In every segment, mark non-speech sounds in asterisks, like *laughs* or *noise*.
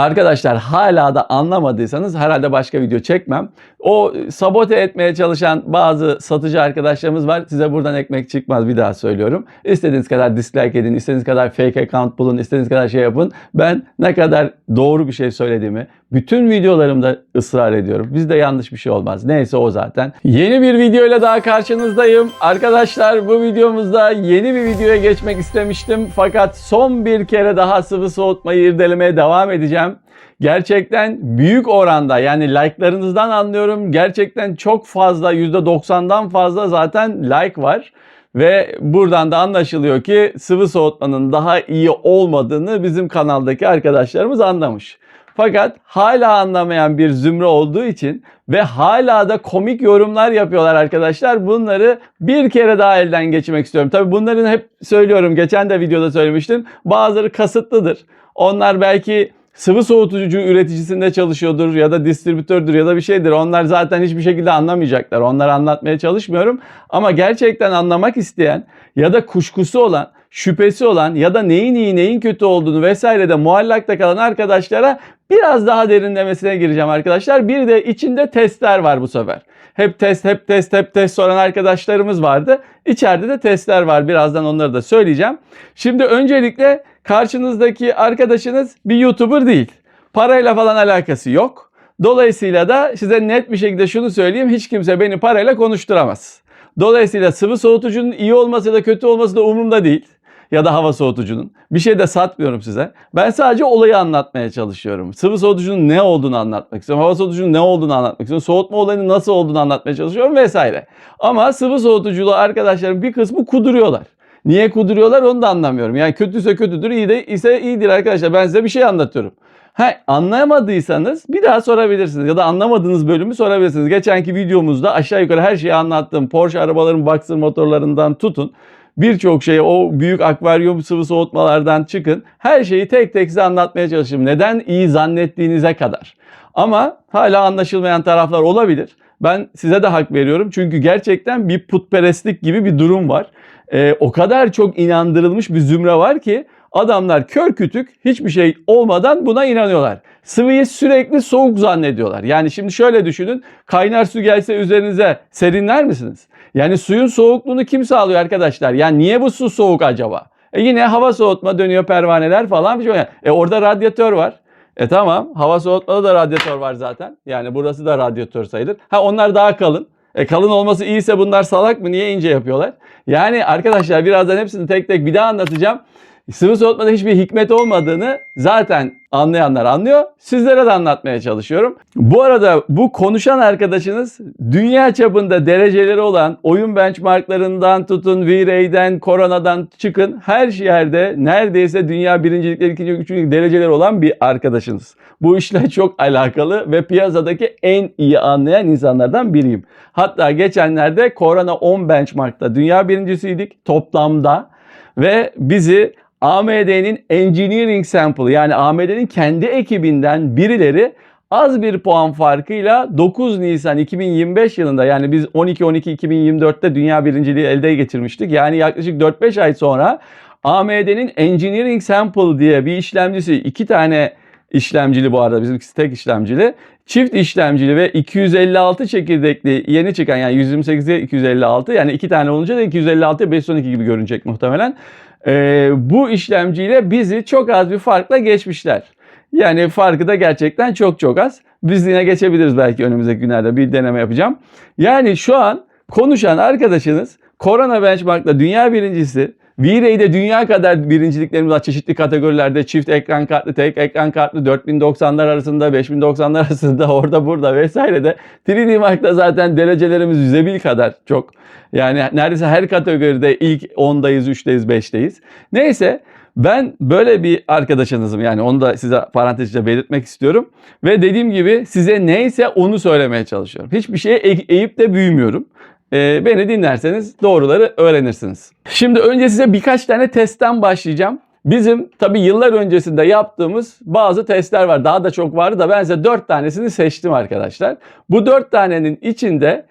Arkadaşlar hala da anlamadıysanız herhalde başka video çekmem. O sabote etmeye çalışan bazı satıcı arkadaşlarımız var. Size buradan ekmek çıkmaz bir daha söylüyorum. İstediğiniz kadar dislike edin, istediğiniz kadar fake account bulun, istediğiniz kadar şey yapın. Ben ne kadar doğru bir şey söylediğimi bütün videolarımda ısrar ediyorum. Bizde yanlış bir şey olmaz. Neyse o zaten. Yeni bir video ile daha karşınızdayım. Arkadaşlar bu videomuzda yeni bir videoya geçmek istemiştim. Fakat son bir kere daha sıvı soğutmayı irdelemeye devam edeceğim. Gerçekten büyük oranda yani like'larınızdan anlıyorum. Gerçekten çok fazla %90'dan fazla zaten like var. Ve buradan da anlaşılıyor ki sıvı soğutmanın daha iyi olmadığını bizim kanaldaki arkadaşlarımız anlamış. Fakat hala anlamayan bir zümre olduğu için ve hala da komik yorumlar yapıyorlar arkadaşlar. Bunları bir kere daha elden geçirmek istiyorum. Tabii bunların hep söylüyorum. Geçen de videoda söylemiştim. Bazıları kasıtlıdır. Onlar belki sıvı soğutucu üreticisinde çalışıyordur ya da distribütördür ya da bir şeydir. Onlar zaten hiçbir şekilde anlamayacaklar. Onları anlatmaya çalışmıyorum. Ama gerçekten anlamak isteyen ya da kuşkusu olan, şüphesi olan ya da neyin iyi neyin kötü olduğunu vesaire de muallakta kalan arkadaşlara biraz daha derinlemesine gireceğim arkadaşlar. Bir de içinde testler var bu sefer. Hep test, hep test, hep test soran arkadaşlarımız vardı. İçeride de testler var. Birazdan onları da söyleyeceğim. Şimdi öncelikle karşınızdaki arkadaşınız bir YouTuber değil. Parayla falan alakası yok. Dolayısıyla da size net bir şekilde şunu söyleyeyim. Hiç kimse beni parayla konuşturamaz. Dolayısıyla sıvı soğutucunun iyi olması da kötü olması da umurumda değil. Ya da hava soğutucunun. Bir şey de satmıyorum size. Ben sadece olayı anlatmaya çalışıyorum. Sıvı soğutucunun ne olduğunu anlatmak istiyorum. Hava soğutucunun ne olduğunu anlatmak istiyorum. Soğutma olayının nasıl olduğunu anlatmaya çalışıyorum vesaire. Ama sıvı soğutuculuğu arkadaşlarım bir kısmı kuduruyorlar. Niye kuduruyorlar onu da anlamıyorum. Yani kötüyse kötüdür, iyi de ise iyidir arkadaşlar. Ben size bir şey anlatıyorum. Ha, anlayamadıysanız bir daha sorabilirsiniz ya da anlamadığınız bölümü sorabilirsiniz. Geçenki videomuzda aşağı yukarı her şeyi anlattım. Porsche arabaların boxer motorlarından tutun. Birçok şeyi o büyük akvaryum sıvı soğutmalardan çıkın. Her şeyi tek tek size anlatmaya çalıştım. Neden iyi zannettiğinize kadar. Ama hala anlaşılmayan taraflar olabilir. Ben size de hak veriyorum. Çünkü gerçekten bir putperestlik gibi bir durum var. Ee, o kadar çok inandırılmış bir zümre var ki adamlar kör kütük hiçbir şey olmadan buna inanıyorlar. Sıvıyı sürekli soğuk zannediyorlar. Yani şimdi şöyle düşünün. Kaynar su gelse üzerinize serinler misiniz? Yani suyun soğukluğunu kim sağlıyor arkadaşlar? Yani niye bu su soğuk acaba? E yine hava soğutma dönüyor pervaneler falan. bir şey. E orada radyatör var. E tamam hava soğutmada da radyatör var zaten. Yani burası da radyatör sayılır. Ha onlar daha kalın. E kalın olması iyiyse bunlar salak mı? Niye ince yapıyorlar? Yani arkadaşlar birazdan hepsini tek tek bir daha anlatacağım. Sıvı soğutmada hiçbir hikmet olmadığını zaten anlayanlar anlıyor. Sizlere de anlatmaya çalışıyorum. Bu arada bu konuşan arkadaşınız dünya çapında dereceleri olan oyun benchmarklarından tutun, V-Ray'den, koronadan çıkın her yerde neredeyse dünya birincilikleri, ikinci, üçüncü dereceleri olan bir arkadaşınız. Bu işle çok alakalı ve piyasadaki en iyi anlayan insanlardan biriyim. Hatta geçenlerde Korona 10 benchmarkta dünya birincisiydik toplamda ve bizi AMD'nin Engineering Sample yani AMD'nin kendi ekibinden birileri az bir puan farkıyla 9 Nisan 2025 yılında yani biz 12-12-2024'te dünya birinciliği elde geçirmiştik. Yani yaklaşık 4-5 ay sonra AMD'nin Engineering Sample diye bir işlemcisi iki tane işlemcili bu arada bizimkisi tek işlemcili. Çift işlemcili ve 256 çekirdekli yeni çıkan yani 128'e 256 yani iki tane olunca da 256'ya 512 gibi görünecek muhtemelen. Ee, bu işlemciyle bizi çok az bir farkla geçmişler. Yani farkı da gerçekten çok çok az. Biz yine geçebiliriz belki önümüzdeki günlerde bir deneme yapacağım. Yani şu an konuşan arkadaşınız Korona Benchmark'ta dünya birincisi V-Ray'de dünya kadar birinciliklerimiz var çeşitli kategorilerde. Çift ekran kartlı, tek ekran kartlı, 4090'lar arasında, 5090'lar arasında, *laughs* orada burada vesaire de. 3D Mark'ta zaten derecelerimiz yüze bir kadar çok. Yani neredeyse her kategoride ilk 10'dayız, 3'teyiz, 5'teyiz. Neyse ben böyle bir arkadaşınızım yani onu da size parantezce belirtmek istiyorum. Ve dediğim gibi size neyse onu söylemeye çalışıyorum. Hiçbir şeye eğip de büyümüyorum. Ee, beni dinlerseniz doğruları öğrenirsiniz. Şimdi önce size birkaç tane testten başlayacağım. Bizim tabi yıllar öncesinde yaptığımız bazı testler var. Daha da çok vardı da ben size 4 tanesini seçtim arkadaşlar. Bu 4 tanenin içinde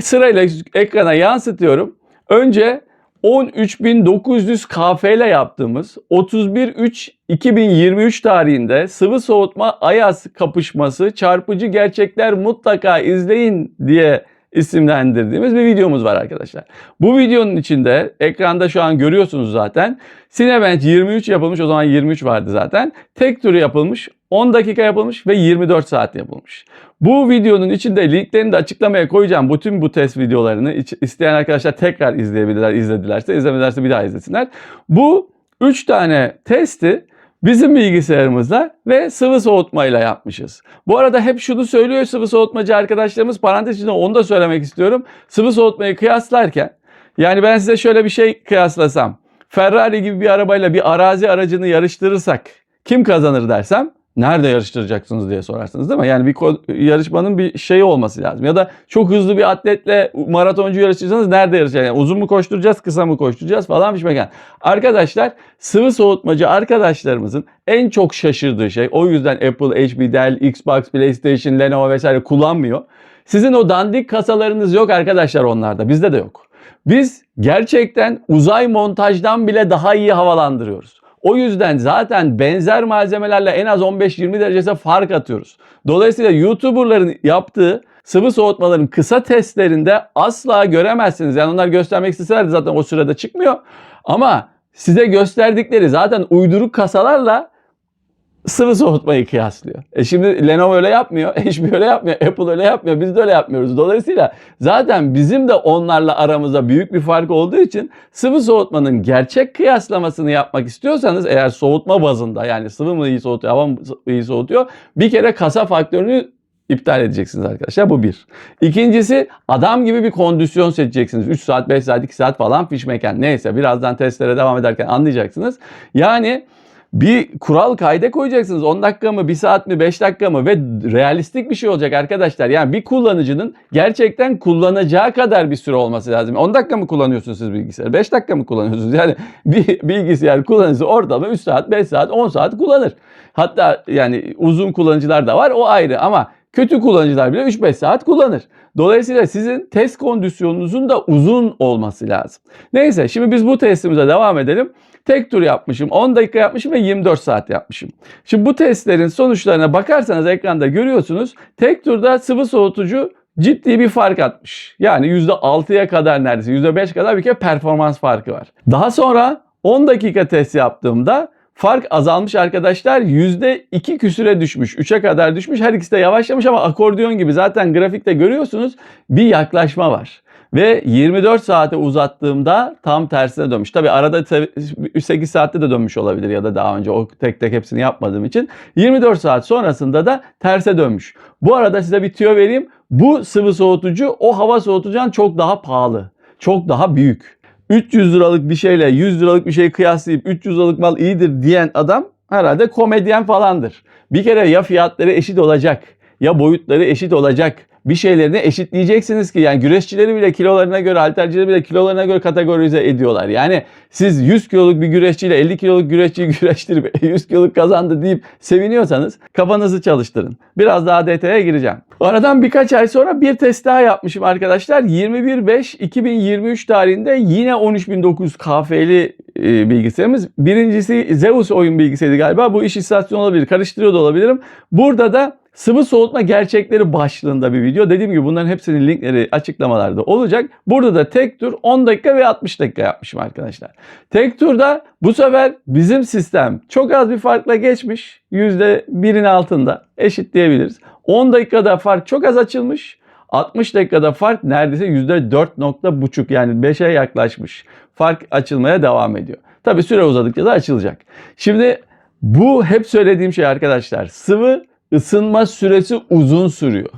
sırayla ekrana yansıtıyorum. Önce 13.900 KF ile yaptığımız 31.3.2023 tarihinde sıvı soğutma ayaz kapışması çarpıcı gerçekler mutlaka izleyin diye isimlendirdiğimiz bir videomuz var arkadaşlar. Bu videonun içinde ekranda şu an görüyorsunuz zaten. Cinebench 23 yapılmış o zaman 23 vardı zaten. Tek turu yapılmış 10 dakika yapılmış ve 24 saat yapılmış. Bu videonun içinde linklerini de açıklamaya koyacağım. Bütün bu test videolarını isteyen arkadaşlar tekrar izleyebilirler. izledilerse izlemedilerse bir daha izlesinler. Bu 3 tane testi bizim bilgisayarımızla ve sıvı soğutmayla yapmışız. Bu arada hep şunu söylüyor sıvı soğutmacı arkadaşlarımız. Parantez içinde onu da söylemek istiyorum. Sıvı soğutmayı kıyaslarken yani ben size şöyle bir şey kıyaslasam. Ferrari gibi bir arabayla bir arazi aracını yarıştırırsak kim kazanır dersem nerede yarıştıracaksınız diye sorarsınız değil mi? Yani bir yarışmanın bir şeyi olması lazım. Ya da çok hızlı bir atletle maratoncu yarıştırırsanız nerede yarışacaksınız? Yani uzun mu koşturacağız, kısa mı koşturacağız falan fişmeken. Arkadaşlar sıvı soğutmacı arkadaşlarımızın en çok şaşırdığı şey o yüzden Apple, HP, Dell, Xbox, PlayStation, Lenovo vesaire kullanmıyor. Sizin o dandik kasalarınız yok arkadaşlar onlarda. Bizde de yok. Biz gerçekten uzay montajdan bile daha iyi havalandırıyoruz. O yüzden zaten benzer malzemelerle en az 15-20 derecesi fark atıyoruz. Dolayısıyla YouTuber'ların yaptığı sıvı soğutmaların kısa testlerinde asla göremezsiniz. Yani onlar göstermek isteselerdi zaten o sürede çıkmıyor. Ama size gösterdikleri zaten uyduruk kasalarla sıvı soğutmayı kıyaslıyor. E şimdi Lenovo öyle yapmıyor, *laughs* HP öyle yapmıyor, Apple öyle yapmıyor, biz de öyle yapmıyoruz. Dolayısıyla zaten bizim de onlarla aramızda büyük bir fark olduğu için sıvı soğutmanın gerçek kıyaslamasını yapmak istiyorsanız eğer soğutma bazında yani sıvı mı iyi soğutuyor, hava mı iyi soğutuyor bir kere kasa faktörünü iptal edeceksiniz arkadaşlar. Bu bir. İkincisi adam gibi bir kondisyon seçeceksiniz. 3 saat, 5 saat, 2 saat falan fişmeken. Neyse birazdan testlere devam ederken anlayacaksınız. Yani bir kural kayda koyacaksınız. 10 dakika mı, 1 saat mi, 5 dakika mı ve realistik bir şey olacak arkadaşlar. Yani bir kullanıcının gerçekten kullanacağı kadar bir süre olması lazım. 10 dakika mı kullanıyorsunuz siz bilgisayarı? 5 dakika mı kullanıyorsunuz? Yani *laughs* bir bilgisayar kullanıcısı ortalama 3 saat, 5 saat, 10 saat kullanır. Hatta yani uzun kullanıcılar da var o ayrı ama kötü kullanıcılar bile 3-5 saat kullanır. Dolayısıyla sizin test kondisyonunuzun da uzun olması lazım. Neyse şimdi biz bu testimize devam edelim. Tek tur yapmışım, 10 dakika yapmışım ve 24 saat yapmışım. Şimdi bu testlerin sonuçlarına bakarsanız ekranda görüyorsunuz. Tek turda sıvı soğutucu ciddi bir fark atmış. Yani %6'ya kadar neredeyse %5 kadar bir kere performans farkı var. Daha sonra 10 dakika test yaptığımda fark azalmış arkadaşlar. %2 küsüre düşmüş. 3'e kadar düşmüş. Her ikisi de yavaşlamış ama akordiyon gibi zaten grafikte görüyorsunuz bir yaklaşma var. Ve 24 saate uzattığımda tam tersine dönmüş. Tabi arada 8 saatte de dönmüş olabilir ya da daha önce o tek tek hepsini yapmadığım için. 24 saat sonrasında da terse dönmüş. Bu arada size bir tüyo vereyim. Bu sıvı soğutucu o hava soğutucudan çok daha pahalı. Çok daha büyük. 300 liralık bir şeyle 100 liralık bir şeyi kıyaslayıp 300 liralık mal iyidir diyen adam herhalde komedyen falandır. Bir kere ya fiyatları eşit olacak ya boyutları eşit olacak. Bir şeylerini eşitleyeceksiniz ki yani güreşçileri bile kilolarına göre, haltercileri bile kilolarına göre kategorize ediyorlar. Yani siz 100 kiloluk bir güreşçiyle 50 kiloluk güreşçiyi *laughs* güreştirip 100 kiloluk kazandı deyip seviniyorsanız kafanızı çalıştırın. Biraz daha detaya gireceğim. Aradan birkaç ay sonra bir test daha yapmışım arkadaşlar. 21.5.2023 tarihinde yine 13.900 KF'li e, bilgisayarımız. Birincisi Zeus oyun bilgisayarıydı galiba. Bu iş istasyonu olabilir. Karıştırıyor da olabilirim. Burada da Sıvı soğutma gerçekleri başlığında bir video. Dediğim gibi bunların hepsinin linkleri açıklamalarda olacak. Burada da tek tur 10 dakika ve 60 dakika yapmışım arkadaşlar. Tek turda bu sefer bizim sistem çok az bir farkla geçmiş. %1'in altında eşit diyebiliriz. 10 dakikada fark çok az açılmış. 60 dakikada fark neredeyse %4.5 yani 5'e yaklaşmış. Fark açılmaya devam ediyor. Tabi süre uzadıkça da açılacak. Şimdi bu hep söylediğim şey arkadaşlar. Sıvı ısınma süresi uzun sürüyor.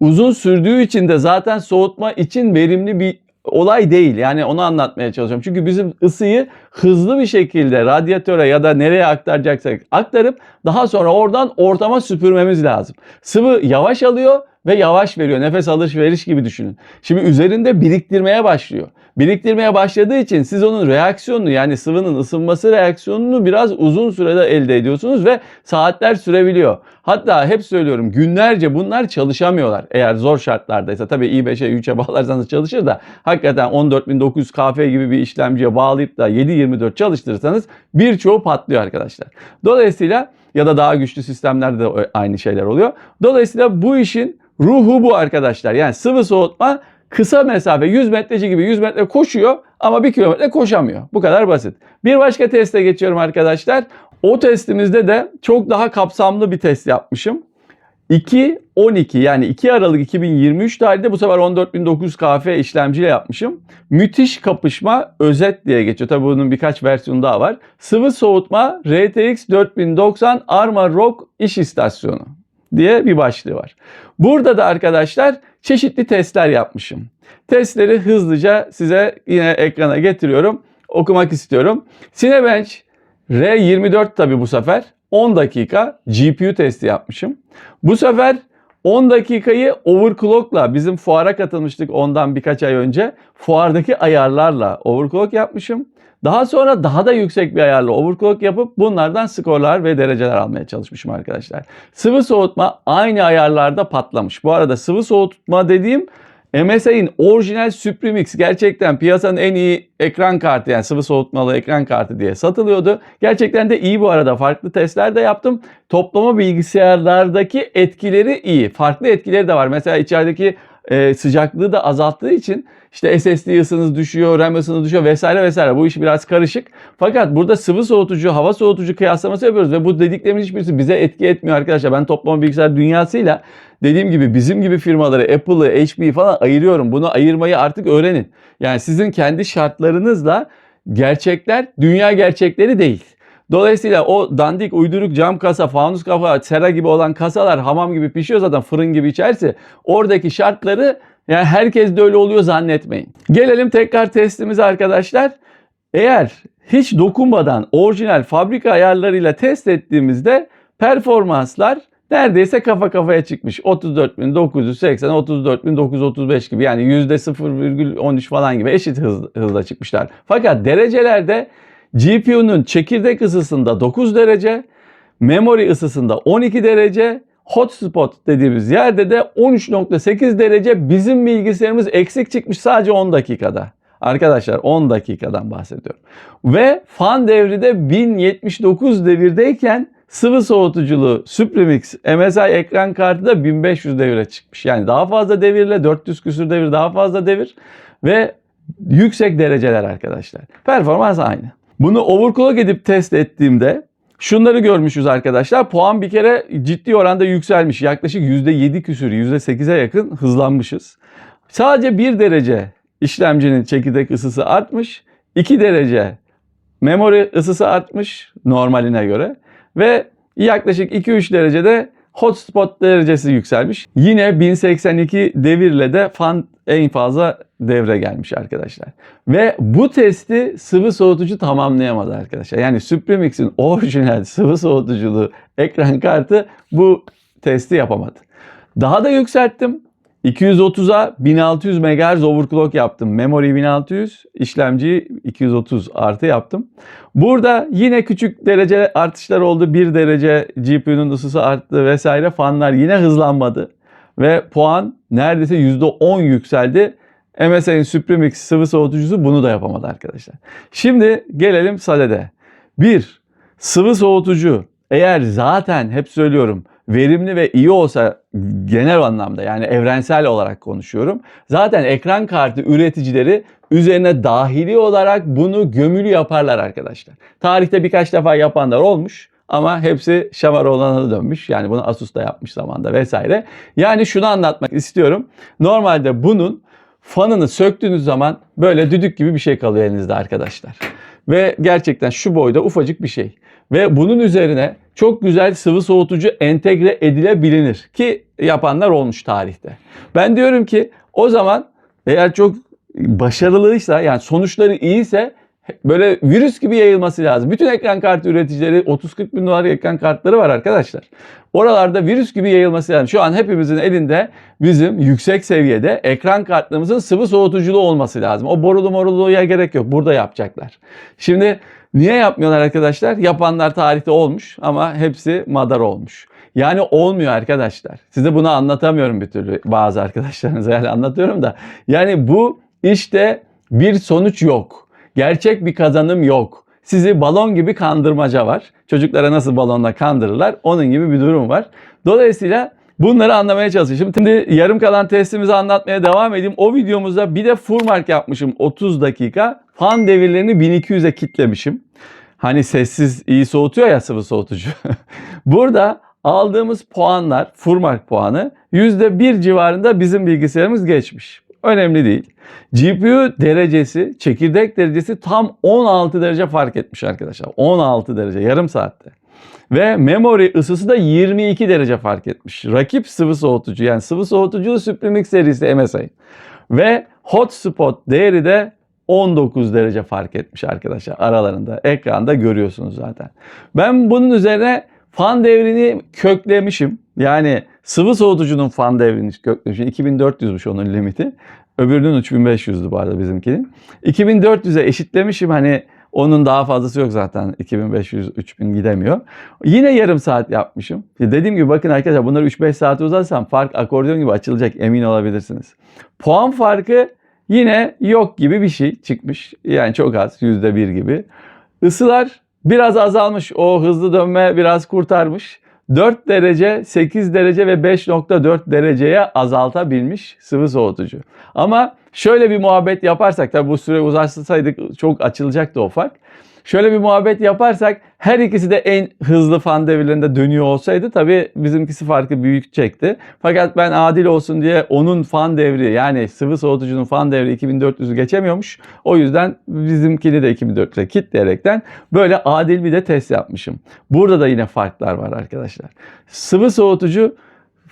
Uzun sürdüğü için de zaten soğutma için verimli bir olay değil. Yani onu anlatmaya çalışıyorum. Çünkü bizim ısıyı hızlı bir şekilde radyatöre ya da nereye aktaracaksak aktarıp daha sonra oradan ortama süpürmemiz lazım. Sıvı yavaş alıyor ve yavaş veriyor. Nefes alışveriş gibi düşünün. Şimdi üzerinde biriktirmeye başlıyor. Biriktirmeye başladığı için siz onun reaksiyonunu yani sıvının ısınması reaksiyonunu biraz uzun sürede elde ediyorsunuz ve saatler sürebiliyor. Hatta hep söylüyorum günlerce bunlar çalışamıyorlar. Eğer zor şartlardaysa tabii i5'e 3'e bağlarsanız çalışır da hakikaten 14900 KF gibi bir işlemciye bağlayıp da 7-24 çalıştırırsanız birçoğu patlıyor arkadaşlar. Dolayısıyla ya da daha güçlü sistemlerde de aynı şeyler oluyor. Dolayısıyla bu işin ruhu bu arkadaşlar. Yani sıvı soğutma kısa mesafe 100 metreci gibi 100 metre koşuyor ama 1 kilometre koşamıyor. Bu kadar basit. Bir başka teste geçiyorum arkadaşlar. O testimizde de çok daha kapsamlı bir test yapmışım. 2-12 yani 2 Aralık 2023 tarihinde bu sefer 14900 KF işlemciyle yapmışım. Müthiş kapışma özet diye geçiyor. Tabi bunun birkaç versiyonu daha var. Sıvı soğutma RTX 4090 Arma Rock iş istasyonu diye bir başlığı var. Burada da arkadaşlar çeşitli testler yapmışım. Testleri hızlıca size yine ekrana getiriyorum. Okumak istiyorum. Cinebench R24 tabi bu sefer 10 dakika GPU testi yapmışım. Bu sefer 10 dakikayı overclock'la bizim fuara katılmıştık ondan birkaç ay önce. Fuardaki ayarlarla overclock yapmışım. Daha sonra daha da yüksek bir ayarla overclock yapıp bunlardan skorlar ve dereceler almaya çalışmışım arkadaşlar. Sıvı soğutma aynı ayarlarda patlamış. Bu arada sıvı soğutma dediğim MSI'nin orijinal Supremix gerçekten piyasanın en iyi ekran kartı yani sıvı soğutmalı ekran kartı diye satılıyordu. Gerçekten de iyi bu arada. Farklı testler de yaptım. Toplama bilgisayarlardaki etkileri iyi. Farklı etkileri de var. Mesela içerideki e, sıcaklığı da azalttığı için işte SSD ısınız düşüyor, RAM ısınız düşüyor vesaire vesaire. Bu iş biraz karışık. Fakat burada sıvı soğutucu, hava soğutucu kıyaslaması yapıyoruz ve bu dediklerimin hiçbirisi bize etki etmiyor arkadaşlar. Ben toplama bilgisayar dünyasıyla dediğim gibi bizim gibi firmaları Apple'ı, HP'yi falan ayırıyorum. Bunu ayırmayı artık öğrenin. Yani sizin kendi şartlarınızla gerçekler dünya gerçekleri değil. Dolayısıyla o dandik uyduruk cam kasa, fanus kafa, sera gibi olan kasalar hamam gibi pişiyor zaten fırın gibi içerisi. Oradaki şartları yani herkes de öyle oluyor zannetmeyin. Gelelim tekrar testimize arkadaşlar. Eğer hiç dokunmadan orijinal fabrika ayarlarıyla test ettiğimizde performanslar neredeyse kafa kafaya çıkmış. 34.980, 34.935 gibi yani %0,13 falan gibi eşit hız, hızla çıkmışlar. Fakat derecelerde GPU'nun çekirdek ısısında 9 derece, memory ısısında 12 derece, hotspot dediğimiz yerde de 13.8 derece bizim bilgisayarımız eksik çıkmış sadece 10 dakikada. Arkadaşlar 10 dakikadan bahsediyorum. Ve fan devri de 1079 devirdeyken sıvı soğutuculu Supremix MSI ekran kartı da 1500 devire çıkmış. Yani daha fazla devirle 400 küsür devir daha fazla devir ve yüksek dereceler arkadaşlar. Performans aynı. Bunu overclock edip test ettiğimde şunları görmüşüz arkadaşlar. Puan bir kere ciddi oranda yükselmiş. Yaklaşık %7 küsür, %8'e yakın hızlanmışız. Sadece 1 derece işlemcinin çekirdek ısısı artmış. 2 derece memory ısısı artmış normaline göre. Ve yaklaşık 2-3 derecede hotspot derecesi yükselmiş. Yine 1082 devirle de fan en fazla devre gelmiş arkadaşlar. Ve bu testi sıvı soğutucu tamamlayamadı arkadaşlar. Yani Supremix'in orijinal sıvı soğutuculu ekran kartı bu testi yapamadı. Daha da yükselttim. 230'a 1600 MHz overclock yaptım. Memory 1600, işlemciyi 230 artı yaptım. Burada yine küçük derece artışlar oldu. 1 derece GPU'nun ısısı arttı vesaire. Fanlar yine hızlanmadı. Ve puan neredeyse %10 yükseldi. MSI'nin Supremix sıvı soğutucusu bunu da yapamadı arkadaşlar. Şimdi gelelim SADE'de. Bir, sıvı soğutucu eğer zaten hep söylüyorum verimli ve iyi olsa genel anlamda yani evrensel olarak konuşuyorum. Zaten ekran kartı üreticileri üzerine dahili olarak bunu gömülü yaparlar arkadaşlar. Tarihte birkaç defa yapanlar olmuş ama hepsi şamar olana dönmüş. Yani bunu Asus da yapmış zamanda vesaire. Yani şunu anlatmak istiyorum. Normalde bunun fanını söktüğünüz zaman böyle düdük gibi bir şey kalıyor elinizde arkadaşlar. Ve gerçekten şu boyda ufacık bir şey. Ve bunun üzerine çok güzel sıvı soğutucu entegre edilebilir ki yapanlar olmuş tarihte. Ben diyorum ki o zaman eğer çok başarılıysa yani sonuçları iyiyse böyle virüs gibi yayılması lazım. Bütün ekran kartı üreticileri 30-40 bin dolar ekran kartları var arkadaşlar. Oralarda virüs gibi yayılması lazım. Şu an hepimizin elinde bizim yüksek seviyede ekran kartlarımızın sıvı soğutuculu olması lazım. O borulu moruluya gerek yok. Burada yapacaklar. Şimdi niye yapmıyorlar arkadaşlar? Yapanlar tarihte olmuş ama hepsi madar olmuş. Yani olmuyor arkadaşlar. Size bunu anlatamıyorum bir türlü bazı arkadaşlarınıza yani anlatıyorum da. Yani bu işte bir sonuç yok. Gerçek bir kazanım yok. Sizi balon gibi kandırmaca var. Çocuklara nasıl balonla kandırırlar onun gibi bir durum var. Dolayısıyla bunları anlamaya çalışıyorum. Şimdi yarım kalan testimizi anlatmaya devam edeyim. O videomuzda bir de Furmark yapmışım 30 dakika. Fan devirlerini 1200'e kitlemişim. Hani sessiz iyi soğutuyor ya sıvı soğutucu. *laughs* Burada aldığımız puanlar, Furmark puanı %1 civarında bizim bilgisayarımız geçmiş. Önemli değil. GPU derecesi, çekirdek derecesi tam 16 derece fark etmiş arkadaşlar. 16 derece yarım saatte. Ve memory ısısı da 22 derece fark etmiş. Rakip sıvı soğutucu yani sıvı soğutucu Suprimix serisi MSI. Ve hotspot değeri de 19 derece fark etmiş arkadaşlar aralarında. Ekranda görüyorsunuz zaten. Ben bunun üzerine fan devrini köklemişim. Yani sıvı soğutucunun fan devrini köklemişim. 2400'müş onun limiti. Öbürünün 3500'dü bu arada bizimkinin. 2400'e eşitlemişim hani onun daha fazlası yok zaten 2500-3000 gidemiyor. Yine yarım saat yapmışım. Dediğim gibi bakın arkadaşlar bunları 3-5 saate uzatsam fark akordeon gibi açılacak emin olabilirsiniz. Puan farkı yine yok gibi bir şey çıkmış. Yani çok az %1 gibi. Isılar biraz azalmış. O hızlı dönme biraz kurtarmış. 4 derece, 8 derece ve 5.4 dereceye azaltabilmiş sıvı soğutucu. Ama şöyle bir muhabbet yaparsak, tabi bu süre uzatsaydık çok açılacaktı o fark. Şöyle bir muhabbet yaparsak her ikisi de en hızlı fan devirlerinde dönüyor olsaydı tabii bizimkisi farkı büyük çekti. Fakat ben adil olsun diye onun fan devri yani sıvı soğutucunun fan devri 2400'ü geçemiyormuş. O yüzden bizimkini de 2400'e kitleyerekten böyle adil bir de test yapmışım. Burada da yine farklar var arkadaşlar. Sıvı soğutucu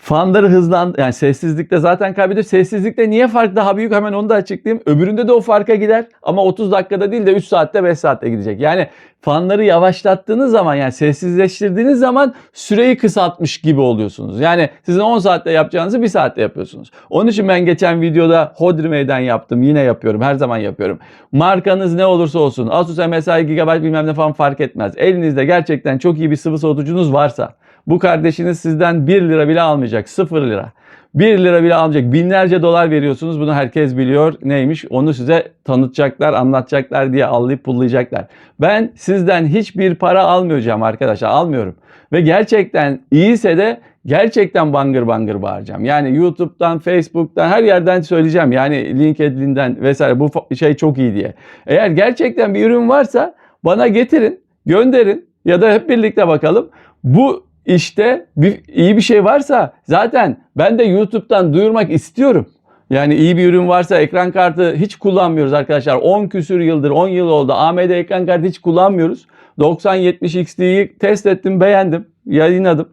fanları hızlan yani sessizlikte zaten kaybediyor. Sessizlikte niye fark daha büyük hemen onu da açıklayayım. Öbüründe de o farka gider ama 30 dakikada değil de 3 saatte 5 saatte gidecek. Yani fanları yavaşlattığınız zaman yani sessizleştirdiğiniz zaman süreyi kısaltmış gibi oluyorsunuz. Yani sizin 10 saatte yapacağınızı 1 saatte yapıyorsunuz. Onun için ben geçen videoda Hodri Meydan yaptım. Yine yapıyorum. Her zaman yapıyorum. Markanız ne olursa olsun. Asus MSI Gigabyte bilmem ne falan fark etmez. Elinizde gerçekten çok iyi bir sıvı soğutucunuz varsa bu kardeşiniz sizden 1 lira bile almayacak. 0 lira. 1 lira bile almayacak. Binlerce dolar veriyorsunuz. Bunu herkes biliyor. Neymiş? Onu size tanıtacaklar, anlatacaklar diye allayıp pullayacaklar. Ben sizden hiçbir para almayacağım arkadaşlar. Almıyorum. Ve gerçekten iyiyse de gerçekten bangır bangır bağıracağım. Yani YouTube'dan, Facebook'tan her yerden söyleyeceğim. Yani LinkedIn'den vesaire bu şey çok iyi diye. Eğer gerçekten bir ürün varsa bana getirin, gönderin ya da hep birlikte bakalım. Bu işte bir, iyi bir şey varsa zaten ben de YouTube'dan duyurmak istiyorum. Yani iyi bir ürün varsa ekran kartı hiç kullanmıyoruz arkadaşlar. 10 küsür yıldır 10 yıl oldu AMD ekran kartı hiç kullanmıyoruz. 9070 XT'yi test ettim beğendim yayınladım.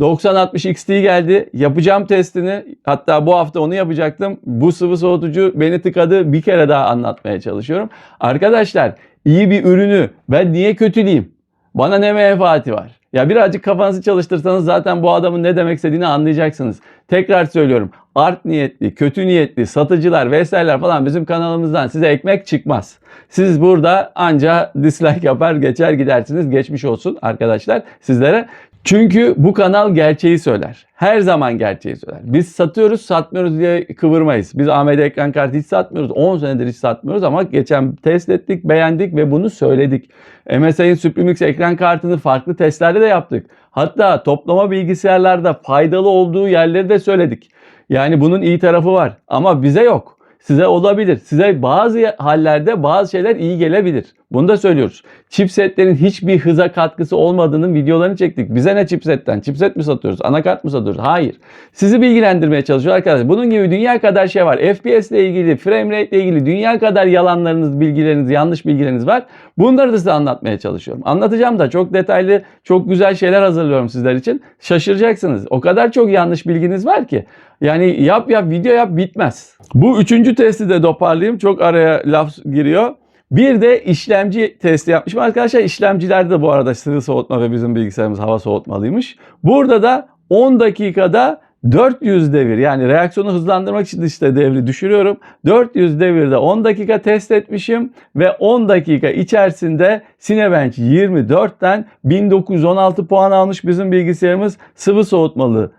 9060 XT geldi. Yapacağım testini. Hatta bu hafta onu yapacaktım. Bu sıvı soğutucu beni tıkadı. Bir kere daha anlatmaya çalışıyorum. Arkadaşlar iyi bir ürünü ben niye kötüleyeyim? Bana ne menfaati var? Ya birazcık kafanızı çalıştırsanız zaten bu adamın ne demek istediğini anlayacaksınız. Tekrar söylüyorum. Art niyetli, kötü niyetli, satıcılar vesaireler falan bizim kanalımızdan size ekmek çıkmaz. Siz burada anca dislike yapar geçer gidersiniz. Geçmiş olsun arkadaşlar sizlere. Çünkü bu kanal gerçeği söyler. Her zaman gerçeği söyler. Biz satıyoruz, satmıyoruz diye kıvırmayız. Biz AMD ekran kartı hiç satmıyoruz. 10 senedir hiç satmıyoruz ama geçen test ettik, beğendik ve bunu söyledik. MSI'nin Suprimix ekran kartını farklı testlerde de yaptık. Hatta toplama bilgisayarlarda faydalı olduğu yerleri de söyledik. Yani bunun iyi tarafı var ama bize yok. Size olabilir. Size bazı hallerde bazı şeyler iyi gelebilir. Bunu da söylüyoruz. Chipsetlerin hiçbir hıza katkısı olmadığının videolarını çektik. Bize ne chipsetten? Chipset mi satıyoruz? Anakart mı satıyoruz? Hayır. Sizi bilgilendirmeye çalışıyor arkadaşlar. Bunun gibi dünya kadar şey var. FPS ile ilgili, frame rate ile ilgili dünya kadar yalanlarınız, bilgileriniz, yanlış bilgileriniz var. Bunları da size anlatmaya çalışıyorum. Anlatacağım da çok detaylı, çok güzel şeyler hazırlıyorum sizler için. Şaşıracaksınız. O kadar çok yanlış bilginiz var ki. Yani yap yap video yap bitmez. Bu üçüncü testi de toparlayayım. Çok araya laf giriyor. Bir de işlemci testi yapmışım. Arkadaşlar işlemcilerde de bu arada sıvı soğutma ve bizim bilgisayarımız hava soğutmalıymış. Burada da 10 dakikada 400 devir yani reaksiyonu hızlandırmak için işte devri düşürüyorum. 400 devirde 10 dakika test etmişim ve 10 dakika içerisinde Cinebench 24'ten 1916 puan almış bizim bilgisayarımız sıvı soğutmalı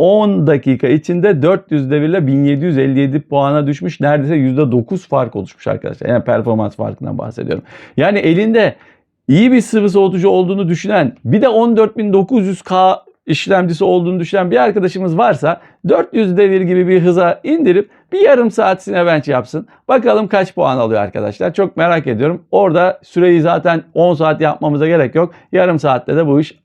10 dakika içinde 400 devirle 1757 puana düşmüş. Neredeyse %9 fark oluşmuş arkadaşlar. Yani performans farkından bahsediyorum. Yani elinde iyi bir sıvı soğutucu olduğunu düşünen bir de 14900K işlemcisi olduğunu düşünen bir arkadaşımız varsa 400 devir gibi bir hıza indirip bir yarım saat Cinebench yapsın. Bakalım kaç puan alıyor arkadaşlar. Çok merak ediyorum. Orada süreyi zaten 10 saat yapmamıza gerek yok. Yarım saatte de bu iş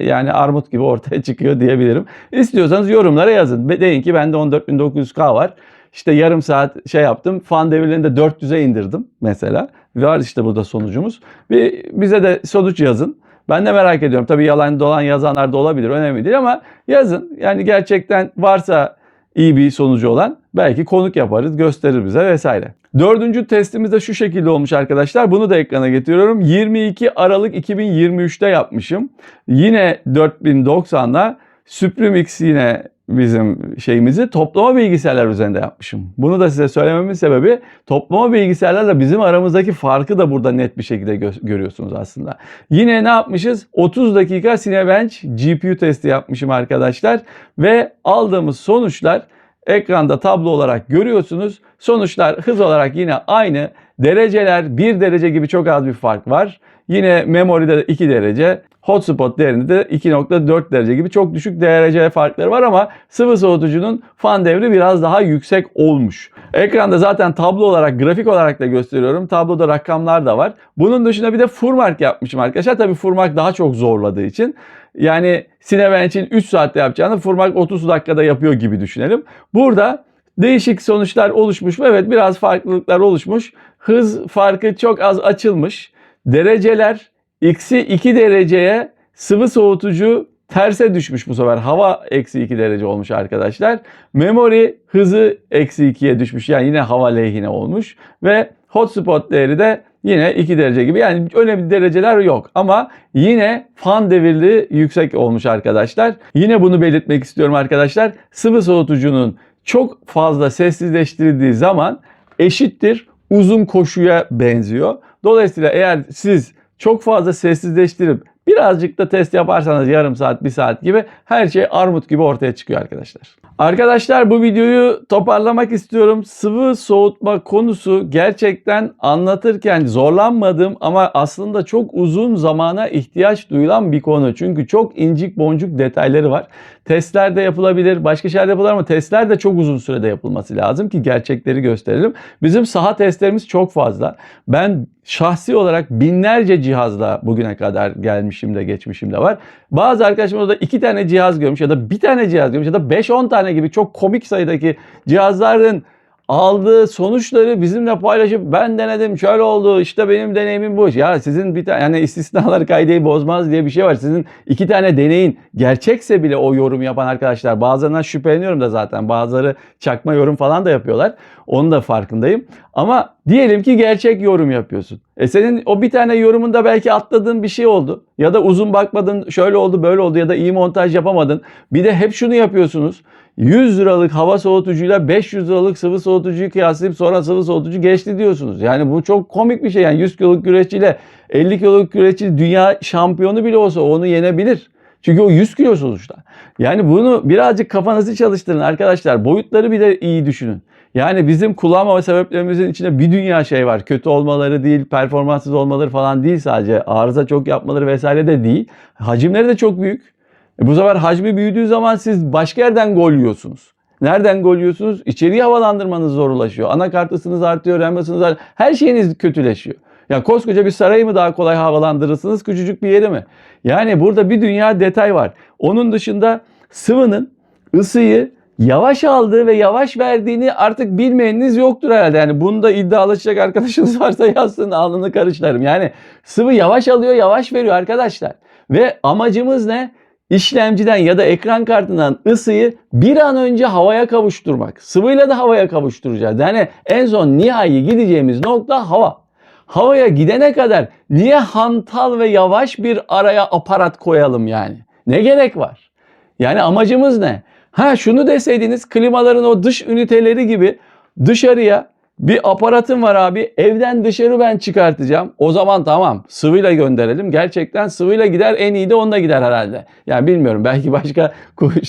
yani armut gibi ortaya *laughs* çıkıyor diyebilirim. İstiyorsanız yorumlara yazın. Deyin ki bende 14.900K var. İşte yarım saat şey yaptım. Fan devirlerini de 400'e indirdim mesela. Var işte burada sonucumuz. Bir, bize de sonuç yazın. Ben de merak ediyorum. Tabii yalan dolan yazanlar da olabilir. Önemli değil ama yazın. Yani gerçekten varsa iyi bir sonucu olan belki konuk yaparız, gösterir bize vesaire. Dördüncü testimiz de şu şekilde olmuş arkadaşlar. Bunu da ekrana getiriyorum. 22 Aralık 2023'te yapmışım. Yine 4090'la Supremix yine bizim şeyimizi toplama bilgisayarlar üzerinde yapmışım. Bunu da size söylememin sebebi toplama bilgisayarlarla bizim aramızdaki farkı da burada net bir şekilde gö- görüyorsunuz aslında. Yine ne yapmışız? 30 dakika Cinebench GPU testi yapmışım arkadaşlar ve aldığımız sonuçlar ekranda tablo olarak görüyorsunuz. Sonuçlar hız olarak yine aynı. Dereceler 1 derece gibi çok az bir fark var. Yine memory'de de 2 derece. Hotspot değerinde de 2.4 derece gibi çok düşük derece farkları var ama sıvı soğutucunun fan devri biraz daha yüksek olmuş. Ekranda zaten tablo olarak, grafik olarak da gösteriyorum. Tabloda rakamlar da var. Bunun dışında bir de Furmark yapmışım arkadaşlar. Tabii Furmark daha çok zorladığı için. Yani Cinebench'in 3 saatte yapacağını Furmark 30 dakikada yapıyor gibi düşünelim. Burada değişik sonuçlar oluşmuş ve evet biraz farklılıklar oluşmuş. Hız farkı çok az açılmış. Dereceler eksi 2 dereceye sıvı soğutucu terse düşmüş bu sefer. Hava eksi 2 derece olmuş arkadaşlar. Memory hızı eksi 2'ye düşmüş. Yani yine hava lehine olmuş. Ve hotspot değeri de yine 2 derece gibi. Yani önemli dereceler yok. Ama yine fan devirli yüksek olmuş arkadaşlar. Yine bunu belirtmek istiyorum arkadaşlar. Sıvı soğutucunun çok fazla sessizleştirildiği zaman eşittir uzun koşuya benziyor. Dolayısıyla eğer siz çok fazla sessizleştirip birazcık da test yaparsanız yarım saat, bir saat gibi her şey armut gibi ortaya çıkıyor arkadaşlar. Arkadaşlar bu videoyu toparlamak istiyorum. Sıvı soğutma konusu gerçekten anlatırken zorlanmadığım ama aslında çok uzun zamana ihtiyaç duyulan bir konu. Çünkü çok incik boncuk detayları var. Testler de yapılabilir, başka şeyler de yapılır ama testler de çok uzun sürede yapılması lazım ki gerçekleri gösterelim. Bizim saha testlerimiz çok fazla. Ben şahsi olarak binlerce cihazla bugüne kadar gelmişim de geçmişim de var. Bazı arkadaşlarım da iki tane cihaz görmüş ya da bir tane cihaz görmüş ya da 5-10 tane gibi çok komik sayıdaki cihazların aldığı sonuçları bizimle paylaşıp ben denedim şöyle oldu işte benim deneyimim bu. Ya sizin bir tane yani istisnalar kaideyi bozmaz diye bir şey var. Sizin iki tane deneyin gerçekse bile o yorum yapan arkadaşlar bazılarından şüpheleniyorum da zaten bazıları çakma yorum falan da yapıyorlar. Onun da farkındayım. Ama diyelim ki gerçek yorum yapıyorsun. E senin o bir tane yorumunda belki atladığın bir şey oldu. Ya da uzun bakmadın şöyle oldu böyle oldu ya da iyi montaj yapamadın. Bir de hep şunu yapıyorsunuz. 100 liralık hava soğutucuyla 500 liralık sıvı soğutucuyu kıyaslayıp sonra sıvı soğutucu geçti diyorsunuz. Yani bu çok komik bir şey. Yani 100 kiloluk güreşçiyle 50 kiloluk güreşçi dünya şampiyonu bile olsa onu yenebilir. Çünkü o 100 kilo sonuçta. Yani bunu birazcık kafanızı çalıştırın arkadaşlar. Boyutları bir de iyi düşünün. Yani bizim kullanmama sebeplerimizin içinde bir dünya şey var. Kötü olmaları değil, performanssız olmaları falan değil sadece. Arıza çok yapmaları vesaire de değil. Hacimleri de çok büyük. E bu sefer hacmi büyüdüğü zaman siz başka yerden gol yiyorsunuz. Nereden gol yiyorsunuz? İçeriği havalandırmanız zorlaşıyor. Anakart ısınız artıyor, RAM ısınız artıyor. Her şeyiniz kötüleşiyor. Ya koskoca bir sarayı mı daha kolay havalandırırsınız, küçücük bir yeri mi? Yani burada bir dünya detay var. Onun dışında sıvının ısıyı yavaş aldığı ve yavaş verdiğini artık bilmeyeniniz yoktur herhalde. Yani bunda iddialaşacak arkadaşınız *laughs* varsa yazsın alnını karışlarım. Yani sıvı yavaş alıyor, yavaş veriyor arkadaşlar. Ve amacımız ne? İşlemciden ya da ekran kartından ısıyı bir an önce havaya kavuşturmak. Sıvıyla da havaya kavuşturacağız. Yani en son nihai gideceğimiz nokta hava. havaya gidene kadar niye hantal ve yavaş bir araya aparat koyalım yani? Ne gerek var? Yani amacımız ne? Ha şunu deseydiniz klimaların o dış üniteleri gibi dışarıya bir aparatım var abi evden dışarı ben çıkartacağım. O zaman tamam sıvıyla gönderelim. Gerçekten sıvıyla gider en iyi de onunla gider herhalde. Yani bilmiyorum belki başka *laughs*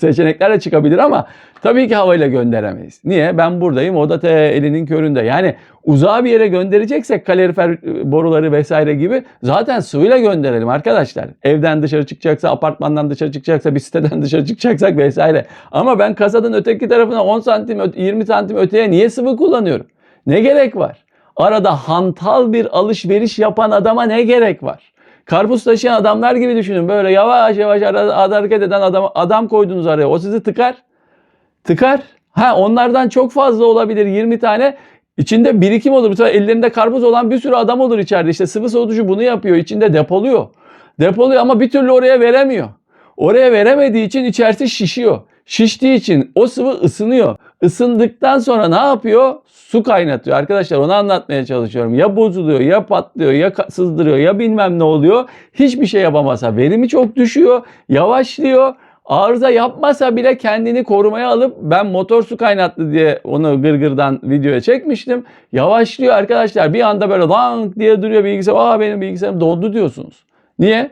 seçenekler de çıkabilir ama tabii ki havayla gönderemeyiz. Niye? Ben buradayım o da te elinin köründe. Yani uzağa bir yere göndereceksek kalorifer e, boruları vesaire gibi zaten sıvıyla gönderelim arkadaşlar. Evden dışarı çıkacaksa, apartmandan dışarı çıkacaksa, bir siteden *laughs* dışarı çıkacaksak vesaire. Ama ben kasanın öteki tarafına 10 santim, 20 santim öteye niye sıvı kullanıyorum? Ne gerek var? Arada hantal bir alışveriş yapan adama ne gerek var? Karpuz taşıyan adamlar gibi düşünün. Böyle yavaş yavaş hareket eden adam, adam koydunuz araya. O sizi tıkar. Tıkar. Ha onlardan çok fazla olabilir 20 tane. İçinde birikim olur. Mesela ellerinde karpuz olan bir sürü adam olur içeride. İşte sıvı soğutucu bunu yapıyor. İçinde depoluyor. Depoluyor ama bir türlü oraya veremiyor. Oraya veremediği için içerisi şişiyor. Şiştiği için o sıvı ısınıyor. Isındıktan sonra ne yapıyor? Su kaynatıyor. Arkadaşlar onu anlatmaya çalışıyorum. Ya bozuluyor, ya patlıyor, ya sızdırıyor, ya bilmem ne oluyor. Hiçbir şey yapamasa verimi çok düşüyor, yavaşlıyor. Arıza yapmasa bile kendini korumaya alıp ben motor su kaynattı diye onu gırgırdan videoya çekmiştim. Yavaşlıyor arkadaşlar. Bir anda böyle lang diye duruyor bilgisayar. Aa benim bilgisayarım dondu diyorsunuz. Niye?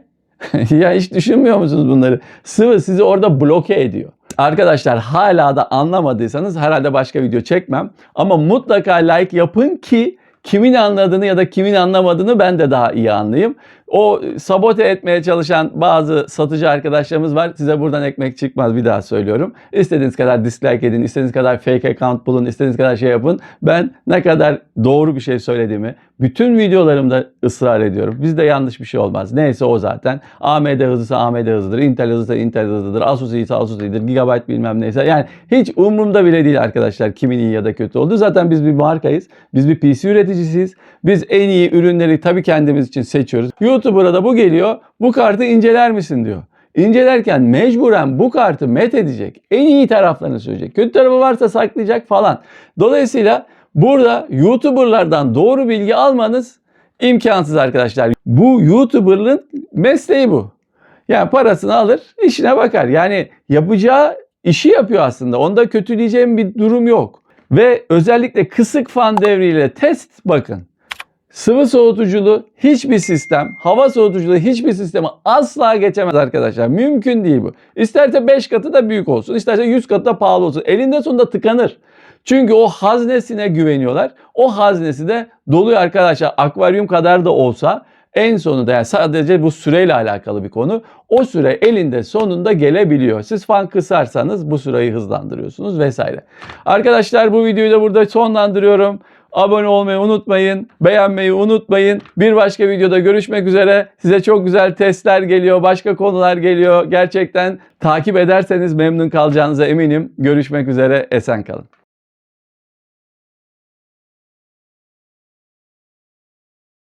*laughs* ya hiç düşünmüyor musunuz bunları? Sıvı sizi orada bloke ediyor. Arkadaşlar hala da anlamadıysanız herhalde başka video çekmem. Ama mutlaka like yapın ki kimin anladığını ya da kimin anlamadığını ben de daha iyi anlayayım. O sabote etmeye çalışan bazı satıcı arkadaşlarımız var. Size buradan ekmek çıkmaz bir daha söylüyorum. İstediğiniz kadar dislike edin, istediğiniz kadar fake account bulun, istediğiniz kadar şey yapın. Ben ne kadar doğru bir şey söylediğimi bütün videolarımda ısrar ediyorum. Bizde yanlış bir şey olmaz. Neyse o zaten. AMD hızlısa AMD hızlıdır, Intel hızlısa Intel hızlıdır, Asus iyiyse Asus iyidir, Gigabyte bilmem neyse. Yani hiç umurumda bile değil arkadaşlar kimin iyi ya da kötü olduğu. Zaten biz bir markayız. Biz bir PC üreticisiyiz. Biz en iyi ürünleri tabii kendimiz için seçiyoruz. YouTuber'a da bu geliyor. Bu kartı inceler misin diyor. İncelerken mecburen bu kartı met edecek. En iyi taraflarını söyleyecek. Kötü tarafı varsa saklayacak falan. Dolayısıyla burada YouTuber'lardan doğru bilgi almanız imkansız arkadaşlar. Bu YouTuber'ın mesleği bu. Yani parasını alır, işine bakar. Yani yapacağı işi yapıyor aslında. Onda kötüleyeceğim bir durum yok. Ve özellikle kısık fan devriyle test bakın. Sıvı soğutuculu hiçbir sistem, hava soğutuculu hiçbir sistemi asla geçemez arkadaşlar. Mümkün değil bu. İsterse 5 katı da büyük olsun, isterse 100 katı da pahalı olsun. Elinde sonunda tıkanır. Çünkü o haznesine güveniyorlar. O haznesi de doluyor arkadaşlar. Akvaryum kadar da olsa en sonunda yani sadece bu süreyle alakalı bir konu. O süre elinde sonunda gelebiliyor. Siz fan kısarsanız bu süreyi hızlandırıyorsunuz vesaire. Arkadaşlar bu videoyu da burada sonlandırıyorum. Abone olmayı unutmayın. Beğenmeyi unutmayın. Bir başka videoda görüşmek üzere. Size çok güzel testler geliyor. Başka konular geliyor. Gerçekten takip ederseniz memnun kalacağınıza eminim. Görüşmek üzere. Esen kalın.